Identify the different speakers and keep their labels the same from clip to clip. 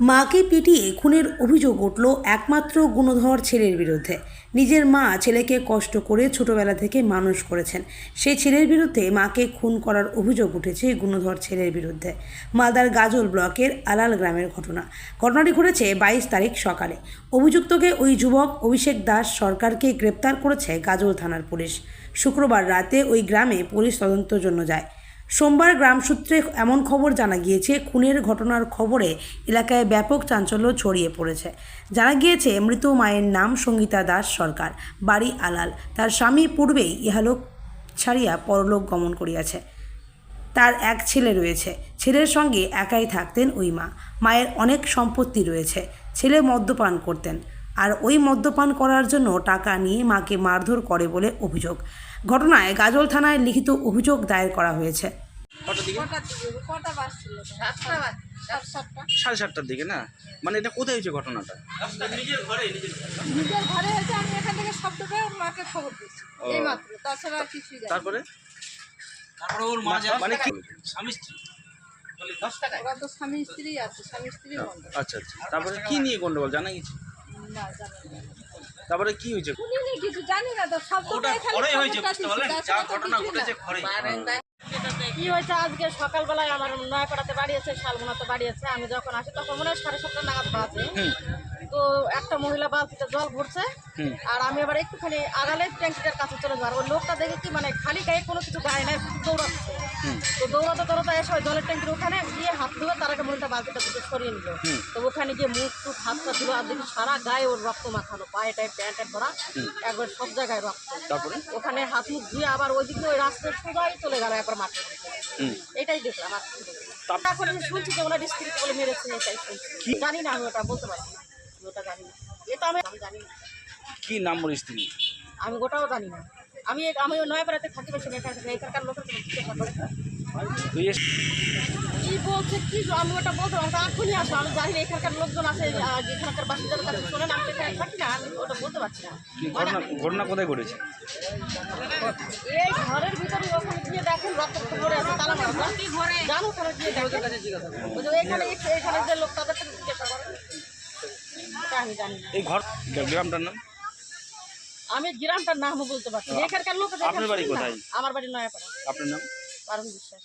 Speaker 1: মাকে পিটিয়ে খুনের অভিযোগ উঠল একমাত্র গুণধর ছেলের বিরুদ্ধে। নিজের মা ছেলেকে কষ্ট করে ছোটবেলা থেকে মানুষ করেছেন। সেই ছেলের বিরুদ্ধে মাকে খুন করার অভিযোগ উঠেছে গুণধর ছেলের বিরুদ্ধে। মালদার গাজল ব্লকের আলাল গ্রামের ঘটনা। ঘটনাটি ঘটেছে বাইশ তারিখ সকালে। অভিযুক্তকে ওই যুবক অভিষেক দাস সরকারকে গ্রেপ্তার করেছে গাজল থানার পুলিশ। শুক্রবার রাতে ওই গ্রামে পুলিশ তদন্তের জন্য যায়। সোমবার গ্রাম সূত্রে এমন খবর জানা গিয়েছে, খুনের ঘটনার খবরে এলাকায় ব্যাপক চাঞ্চল্য ছড়িয়ে পড়েছে। জানা গিয়েছে, মৃত মায়ের নাম সঙ্গীতা দাস সরকার, বাড়ি আলাল। তার স্বামী পূর্বেই ইহালোক ছাড়িয়া পরলোক গমন করিয়াছে। তার এক ছেলে রয়েছে। ছেলের সঙ্গে একাই থাকতেন ওই মা। মায়ের অনেক সম্পত্তি রয়েছে। ছেলে মদ্যপান করতেন। আর ওই মদ্যপান করার জন্য টাকা নিয়ে মাকে মারধর করে বলে অভিযোগ। ঘটনায় গাজল থানায় লিখিত অভিযোগ দায়ের করা হয়েছে।
Speaker 2: কটার দিকে?
Speaker 3: কটা কটা বাজছিল? সাতটা? সাত সাতটা?
Speaker 2: সাড়ে সাতটার দিকে না? মানে এটা কোথায় হয়েছে ঘটনাটা?
Speaker 3: নিজের ঘরে হয়েছে আমি এখান থেকে শব্দ পেয়ে মাকে খবর তাছাড়া
Speaker 2: তারপরে?
Speaker 4: তারপরে ওর মা
Speaker 2: মানে কি?
Speaker 4: স্বামী স্ত্রী।
Speaker 3: ওরা তো স্বামী স্ত্রী আছে স্বামী স্ত্রী
Speaker 2: আচ্ছা আচ্ছা। তারপরে কি নিয়ে গন্ডগোল জানা গেছে?
Speaker 3: না জানি না।
Speaker 2: তারপরে কি হয়েছে?
Speaker 3: কিছু জানি না তো শব্দ
Speaker 4: ওটা ঘরে হয়েছে বুঝতে পারলেন? যা ঘটনা ঘটেছে ঘরে
Speaker 5: কি হয়েছে? আজকে সকালবেলায় আমার নয়াপাড়াতে বাড়িয়েছে শালমোনাতে বাড়িয়েছে আমি যখন আসি তখন মনে হয় সাড়ে সাতটা নাগাদ বাজে। তো একটা মহিলা বালতিতে জল ভরছে। আর আমি এবার একটুখানি আগালে ট্যাঙ্কিটার কাছে চলে যাওয়ার ওই লোকটা দেখে কি মানে খালি গায়ে কোনো কিছু গায়ে নাই দৌড়াচ্ছে। তো দৌড়াতে দৌড়াতে এসে ওই জলের ট্যাঙ্কির ওখানে গিয়ে হাত ধুয়ে তার আগে মহিলাটা বালতিটা দুটো সরিয়ে নিল। তো ওখানে গিয়ে মুখ টুক হাতটা ধুলো আর দেখি সারা গায়ে ওর রক্ত মাখানো পায়ে টায়ে প্যান্ট ভরা একবার সব জায়গায় রক্ত।
Speaker 2: তারপরে?
Speaker 5: ওখানে হাত মুখ ধুয়ে আবার ওইদিকে ওই রাস্তায় সোজাই চলে গেল একবার মাঠে এটাই দেখলাম আর আমি শুনছি যে ওনার স্ত্রীকে বলে মেরেছে এটাই শুনছি। জানি না আমি ওটা বলতে পারছি ওটা জানি না। এটা আমি আমি জানি না।
Speaker 2: কি নাম ওর স্ত্রী
Speaker 5: আমি ওটাও জানি না। আমি আমি নয়াপাড়াতে থাকি বেশি না না। এখানকার লোকের কি বলছে কি আমি ওটা বলতে না। এখনই আসো আমি জানি না এখানকার লোকজন আছে এখানকার বাসিন্দার কাছে শোনেন আমি থাকি না আমি ওটা বলতে পারছি না।
Speaker 2: ঘটনা কোথায় ঘটেছে?
Speaker 5: এই ঘরের ভিতরে ওখানে গিয়ে দেখেন রক্ত পড়ে আছে তালা মারা জানো ওখানে গিয়ে দেখেন এখানে এখানে যে লোক তাদের আমি জানি না।
Speaker 2: এই ঘর গ্রামটার নাম?
Speaker 5: আমি গ্রামটার নামও বলতে পারছি না। এখানকার লোক
Speaker 2: আপনার বাড়ি কোথায়?
Speaker 5: আমার বাড়ি নয়াপাড়া।
Speaker 2: আপনার নাম?
Speaker 5: পারুন বিশ্বাস।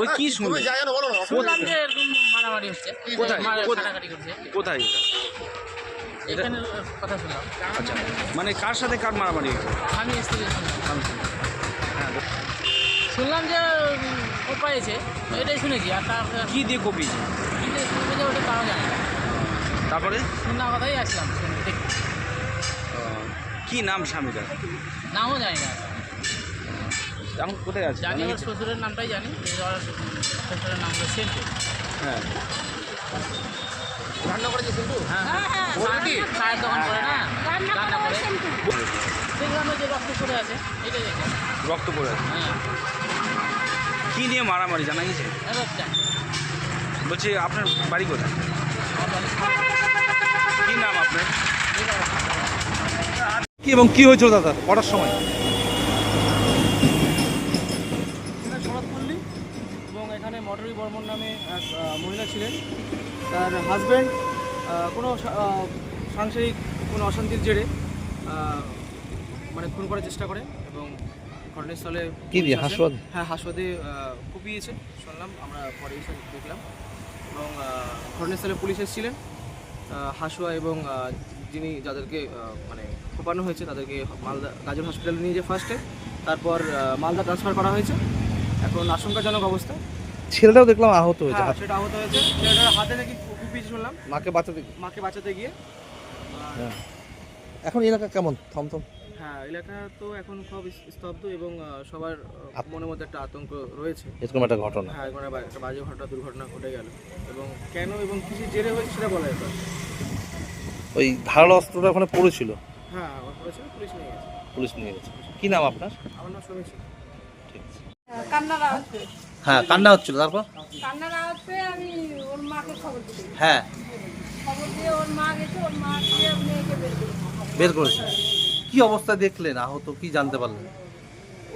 Speaker 2: ওই কি শুনলেন
Speaker 6: শুনলাম যে এরকম মারামারি হচ্ছে।
Speaker 2: কোথায়? কোথায়?
Speaker 6: কাটাকাটি করছে।
Speaker 2: কোথায় এটা?
Speaker 6: এখানে কথা শুনলাম।
Speaker 2: আচ্ছা। মানে কার সাথে কার মারামারি
Speaker 6: আমি স্ত্রী
Speaker 2: হ্যাঁ
Speaker 6: শুনলাম যে ও এটাই শুনেছি। আর তার
Speaker 2: কি দিয়ে কপি?
Speaker 6: কি যে শুনবে ওটা তাও জানি না।
Speaker 2: তারপরে?
Speaker 6: শোনা কথাই আসলাম
Speaker 2: কি নাম স্বামীটার?
Speaker 6: নামও জানি না।
Speaker 2: এখন কোথায় আছে?
Speaker 6: জানি ওর শ্বশুরের নামটাই জানি শ্বশুরের নাম হলো সেন্টু।
Speaker 2: হ্যাঁ।
Speaker 4: রান্না করেছে কিন্তু
Speaker 6: হ্যাঁ হ্যাঁ। চায়ের দোকান করে না? রান্না করে। দেখলাম যে রক্ত পড়ে আছে এটাই দেখলাম
Speaker 2: রক্ত পড়ে আছে।
Speaker 6: হ্যাঁ।
Speaker 2: কি নিয়ে মারামারি জানা গেছে? বলছি আপনার বাড়ি কোথায়? কি নাম আপনার?
Speaker 7: কি এবং কি হয়েছিল দাদা কটার সময়?
Speaker 8: এবং এখানে মটরি বর্মন নামে এক মহিলা ছিলেন। তার হাজব্যান্ড কোনো সা- সাংসারিক কোনো অশান্তির জেরে মানে খুন করার চেষ্টা করে এবং ঘটনাস্থলে
Speaker 7: কি। হাসপাতাল?
Speaker 8: হ্যাঁ হাসপাতে কুপিয়েছে। শুনলাম আমরা পরে এসে দেখলাম। এবং ঘটনাস্থলে পুলিশ এসেছিলেন। হাসুয়া এবং যিনি যাদেরকে মানে কোপানো হয়েছে তাদেরকে মালদা গাজর হসপিটালে নিয়ে যায় ফার্স্টে তারপর মালদা ট্রান্সফার করা হয়েছে। এখন আশঙ্কাজনক অবস্থা।
Speaker 7: ছেলেটাও দেখলাম আহত হয়েছে।
Speaker 8: হ্যাঁ সেটা আহত হয়েছে। ছেলেটার হাতে নাকি কুপিয়েছে শুনলাম।
Speaker 7: মাকে বাঁচাতে
Speaker 8: মাকে বাঁচাতে গিয়ে।
Speaker 7: হ্যাঁ। এখন এলাকা কেমন? থমথম।
Speaker 8: হ্যাঁ এলাকা তো এখন সব স্তব্ধ এবং সবার মনের মধ্যে একটা আতঙ্ক রয়েছে।
Speaker 7: এরকম একটা ঘটনা।
Speaker 8: হ্যাঁ একটা বাজে ঘটনা দুর্ঘটনা ঘটে গেল। এবং কেন এবং জেরে হয়েছে সেটা বলা যেত
Speaker 7: ওই ধারালো অস্ত্রটা ওখানে পড়েছিল?
Speaker 8: হ্যাঁ পুলিশ নিয়ে গেছে।
Speaker 7: পুলিশ নিয়ে গেছে। কি নাম আপনার?
Speaker 8: আমার নাম সমীর
Speaker 7: ঠিক আছে। হ্যাঁ কান্না হচ্ছিল তারপর?
Speaker 3: কান্নার আওয়াজ আমি ওর মাকে খবর দিই।
Speaker 7: হ্যাঁ।
Speaker 3: খবর দিয়ে ওর মা গেছে ওর মা গিয়ে মেয়েকে বের করে
Speaker 7: বের করেছে? কি অবস্থা দেখলেন? আহত কি জানতে পারলেন?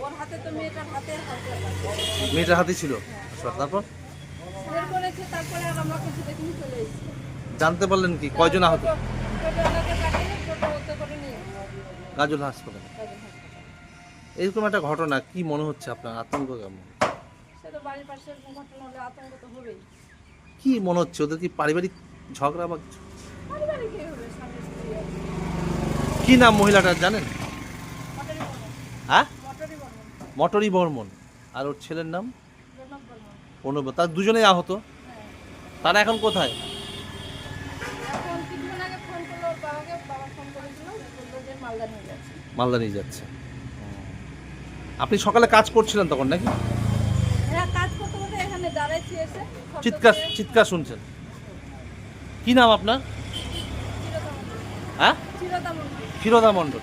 Speaker 3: ওর হাতে তো মেয়েটার হাতে হাতে
Speaker 7: মেয়েটার হাতে ছিল? আচ্ছা, তারপর?
Speaker 3: তারপরে আর আমরা কিছু দেখিনি চলে এসেছি।
Speaker 7: জানতে পারলেন কি? কয়জন আহত? গাজল হাসপাতালে। এরকম একটা ঘটনা কি মনে হচ্ছে আপনার? আতঙ্ক কেমন? কি মনে হচ্ছে? ওদের কি পারিবারিক ঝগড়া বা কিছু?
Speaker 3: কে
Speaker 7: নাম মহিলাটার জানেন? হ্যাঁ?
Speaker 3: মটরি বর্মন।
Speaker 7: আর ওর ছেলের নাম? প্রণব তার দুজনেই আহত? তারা এখন কোথায়?
Speaker 3: মালদা নিয়ে যাচ্ছে।
Speaker 7: আপনি সকালে কাজ করছিলেন তখন নাকি?
Speaker 3: হ্যাঁ
Speaker 7: চিৎকার চিৎকার শুনছেন। কি নাম আপনার? হ্যাঁ? ক্ষীরদা মণ্ডল।